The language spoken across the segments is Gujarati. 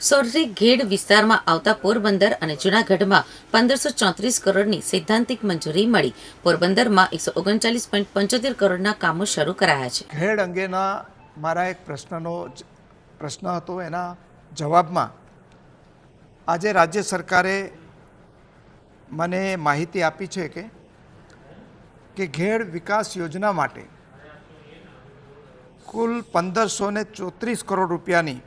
સોરઠી ઘેડ વિસ્તારમાં આવતા પોરબંદર અને જૂનાગઢમાં પંદરસો ચોત્રીસ કરોડની સૈદ્ધાંતિક મંજૂરી મળી. પોરબંદરમાં એકસો ઓગણચાલીસ પોઈન્ટ પંચોતેર કરોડના કામો શરૂ કરાયા છે. ઘેડ અંગેના મારા એક પ્રશ્નનો પ્રશ્ન હતો. એના જવાબમાં આજે રાજ્ય સરકારે મને માહિતી આપી છે કે કે ઘેડ વિકાસ યોજના માટે કુલ પંદરસો ચોત્રીસ કરોડ રૂપિયાની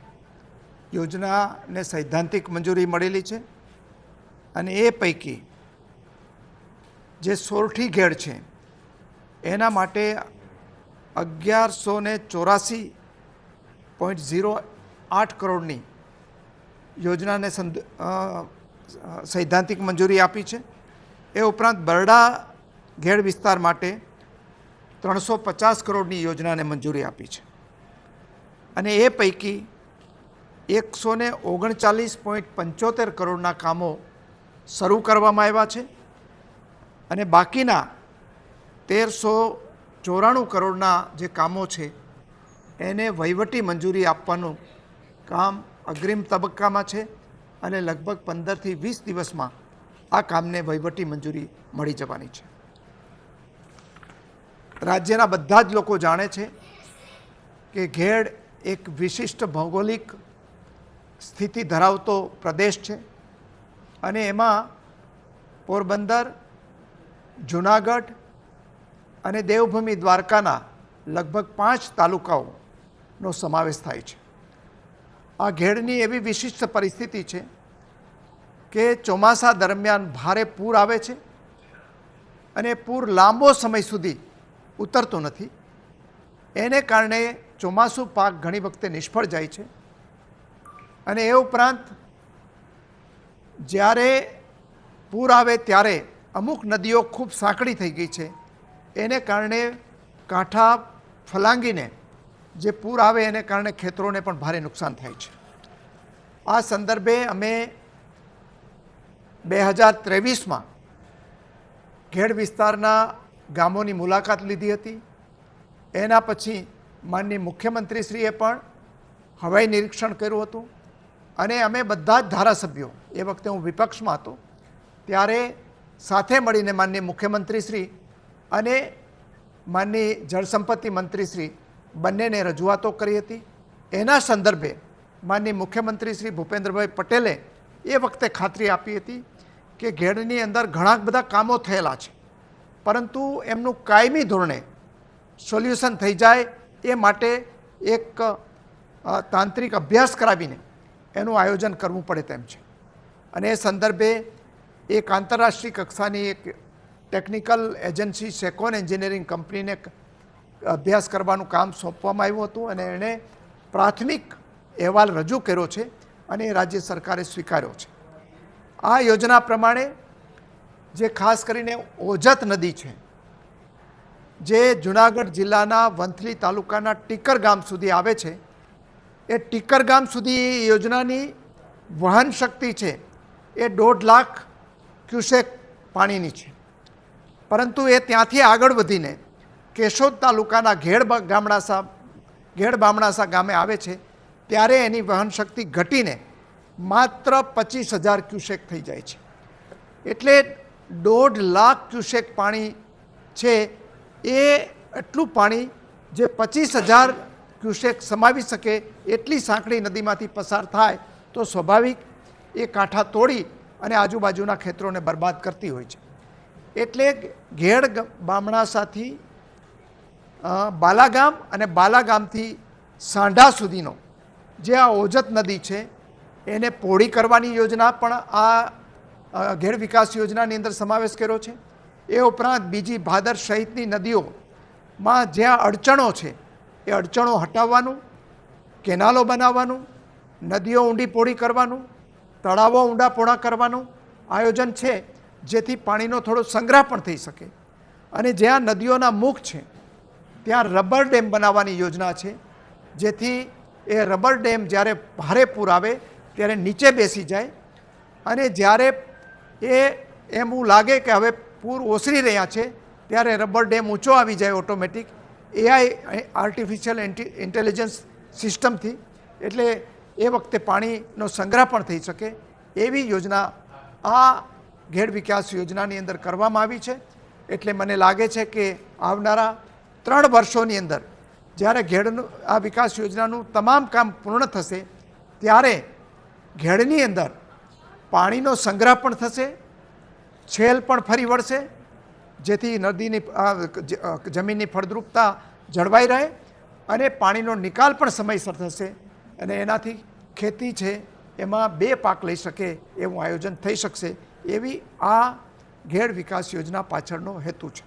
યોજનાને સૈદ્ધાંતિક મંજૂરી મળેલી છે અને એ પૈકી જે સોરઠી ઘેડ છે, એના માટે અગિયારસો ને ચોરાસી પોઈન્ટ ઝીરો આઠ કરોડની યોજનાને સંદ સૈદ્ધાંતિક મંજૂરી આપી છે. એ ઉપરાંત બરડા ઘેડ વિસ્તાર માટે ત્રણસો પચાસ કરોડની યોજનાને મંજૂરી આપી છે. અને એ પૈકી એકસો ને ઓગણચાલીસ પોઈન્ટ પંચોતેર કરોડના કામો શરૂ કરવામાં આવ્યા છે અને બાકીના તેરસો ચોરાણું કરોડના જે કામો છે, એને વહીવટી મંજૂરી આપવાનું કામ અગ્રિમ તબક્કામાં છે અને લગભગ પંદરથી વીસ દિવસમાં આ કામને વહીવટી મંજૂરી મળી જવાની છે. રાજ્યના બધા જ લોકો જાણે છે કે ઘેડ એક વિશિષ્ટ ભૌગોલિક સ્થિતિ ધરાવતો પ્રદેશ છે અને એમાં પોરબંદર, જુનાગઢ અને દેવભૂમિ દ્વારકાના લગભગ પાંચ તાલુકાઓનો સમાવેશ થાય છે. આ ઘેડની એવી વિશિષ્ટ પરિસ્થિતિ છે કે ચોમાસા દરમિયાન ભારે પૂર આવે છે અને પૂર લાંબો સમય સુધી ઉતરતું નથી. એને કારણે ચોમાસું પાક ઘણી વખતે નિષ્ફળ જાય છે. અને એ ઉપરાંત જ્યારે પૂર આવે ત્યારે અમુક નદીઓ ખૂબ સાંકડી થઈ ગઈ છે. એને કારણે કાંઠા ફલાંગીને જે પૂર આવે એને કારણે ખેતરોને પણ ભારે નુકસાન થાય છે. આ સંદર્ભે અમે બે હજાર ત્રેવીસમાં ઘેડ વિસ્તારના ગામોની મુલાકાત લીધી હતી. એના પછી માનની મુખ્યમંત્રીશ્રીએ પણ હવાઈ નિરીક્ષણ કર્યું હતું. અને અમે બધા જ ધારાસભ્યો એ વખતે હું વિપક્ષમાં હતો. ત્યારે સાથે મળીને માનનીય મુખ્યમંત્રીશ્રી અને માનની જળસંપત્તિ મંત્રીશ્રી બંનેને રજૂઆતો કરી હતી. એના સંદર્ભે માનની મુખ્યમંત્રી શ્રી ભૂપેન્દ્રભાઈ પટેલે એ વખતે ખાતરી આપી હતી કે ઘેડની અંદર ઘણા બધા કામો થયેલા છે. પરંતુ એમનું કાયમી ધોરણે સોલ્યુશન થઈ જાય એ માટે એક તાંત્રિક અભ્યાસ કરાવીને એનું આયોજન કરવું પડે તેમ છે. અને એ સંદર્ભે એક આંતરરાષ્ટ્રીય કક્ષાની એક ટેકનિકલ એજન્સી સેકોન એન્જિનિયરિંગ કંપનીને અભ્યાસ કરવાનું કામ સોંપવામાં આવ્યું હતું અને એણે પ્રાથમિક અહેવાલ રજૂ કર્યો છે અને રાજ્ય સરકારે સ્વીકાર્યો છે. આ યોજના પ્રમાણે જે ખાસ કરીને ઓજત નદી છે, જે જુનાગઢ જિલ્લાના વંથલી તાલુકાના ટીકર ગામ સુધી આવે છે એ ટીકર ગામ સુધી યોજનાની વહન શક્તિ છે એ દોઢ લાખ ક્યુસેક પાણીની છે. પરંતુ એ ત્યાંથી આગળ વધીને કેશોદ તાલુકાના ઘેડ ગામડાસા ઘેડ બામણાસા ગામે આવે છે, ત્યારે એની વહન શક્તિ ઘટીને માત્ર પચીસ હજાર ક્યુસેક થઈ જાય છે. એટલે દોઢ લાખ ક્યુસેક પાણી છે એ એટલું પાણી જે પચીસ હજાર ક્યુસેક સમાવી શકે એટલી સાંકડી નદીમાંથી પસાર થાય તો સ્વાભાવિક એ કાંઠા તોડી અને આજુબાજુના ખેતરોને બરબાદ કરતી હોય છે. એટલે ઘેડ બામણાસાથી બાલાગામ અને બાલાગામથી સાંઢા સુધીનો જે આ ઓજત નદી છે, એને પહોળી કરવાની યોજના પણ આ ઘેડ વિકાસ યોજનાની અંદર સમાવેશ કર્યો છે. એ ઉપરાંત બીજી ભાદર સહિતની નદીઓમાં જ્યાં અડચણો છે એ અડચણો હટાવવાનું, કેનાલો બનાવવાનું, નદીઓ ઊંડી પોળી કરવાનું, તળાવો ઊંડા પોળા કરવાનું આયોજન છે, જેથી પાણીનો થોડો સંગ્રહ પણ થઈ શકે. અને જ્યાં નદીઓના મુખ છે, ત્યાં રબર ડેમ બનાવવાની યોજના છે, જેથી એ રબર ડેમ જ્યારે ભારે પૂર આવે, ત્યારે નીચે બેસી જાય. અને જ્યારે એ એમ લાગે કે હવે પૂર ઓસરી રહ્યા છે, ત્યારે રબર ડેમ ઊંચો આવી જાય ઓટોમેટિક. એઆઈ આર્ટિફિશિયલ ઇન્ટેલિજન્સ સિસ્ટમથી એટલે એ વખતે પાણીનો સંગ્રહ પણ થઈ શકે એવી યોજના આ ઘેડ વિકાસ યોજનાની અંદર કરવામાં આવી છે. એટલે મને લાગે છે કે આવનારા ત્રણ વર્ષોની અંદર જ્યારે ઘેડનું, આ વિકાસ યોજનાનું તમામ કામ પૂર્ણ થશે, ત્યારે ઘેડની અંદર પાણીનો સંગ્રહ પણ થશે, છેલ પણ ફરી વળશે જેથી નદીની જમીનની ફળદ્રુપતા જળવાઈ રહે અને પાણીનો નિકાલ પણ સમયસર થશે અને એનાથી ખેતી છે એમાં બે પાક લઈ શકે એવું આયોજન થઈ શકશે એવી આ ઘેડ વિકાસ યોજના પાછળનો હેતુ છે.